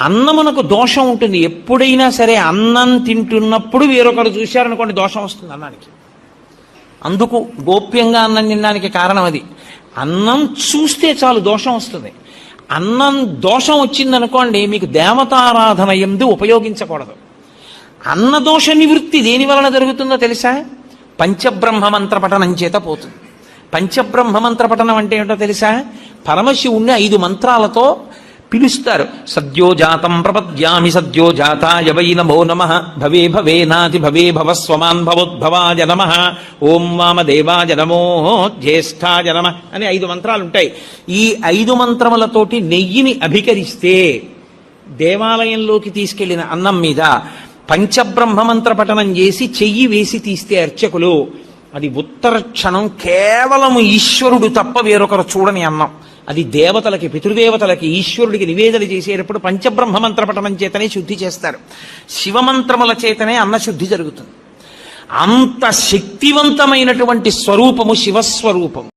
అన్నమునకు దోషం ఉంటుంది. ఎప్పుడైనా సరే అన్నం తింటున్నప్పుడు వేరొకరు చూశారనుకోండి దోషం వస్తుంది అన్నానికి. అందుకు గోప్యంగా అన్నం తినడానికి కారణం అది. అన్నం చూస్తే చాలు దోషం వస్తుంది. అన్నం దోషం వచ్చిందనుకోండి మీకు దేవతారాధన ఎందు ఉపయోగించకూడదు. అన్న దోష నివృత్తి దేని వలన జరుగుతుందో తెలుసా? పంచబ్రహ్మ మంత్ర పఠనం చేత పోతుంది. పంచబ్రహ్మ మంత్ర పఠనం అంటే ఏంటో తెలుసా? పరమశివుణ్ణి ఐదు మంత్రాలతో పిలుస్తారు. సద్యోజాతం ప్రపద్యామి సద్యోజాతాయ వై నమో నమ. భవే భవే నాతి భవే భవ స్వమాన్ భవోద్భవాయ నమ. ఓం వామదేవాయ నమో జ్యేష్ఠాయ నమ అని ఐదు మంత్రాలు ఉంటాయి ఈ ఐదు మంత్రములతోటి నెయ్యిని అభికరిస్తే దేవాలయంలోకి తీసుకెళ్ళిన అన్నం మీద పంచబ్రహ్మ మంత్ర పఠనం చేసి చెయ్యి వేసి తీస్తే అర్చకులు అది ఉత్తర క్షణం కేవలం ఈశ్వరుడు తప్ప వేరొకరు చూడని అన్నం. అది దేవతలకి పితృదేవతలకి ఈశ్వరుడికి నివేదన చేసేటప్పుడు పంచబ్రహ్మ మంత్రపఠనం చేతనే శుద్ధి చేస్తారు. శివమంత్రముల చేతనే అన్న శుద్ధి జరుగుతుంది. అంత శక్తివంతమైనటువంటి స్వరూపము శివస్వరూపం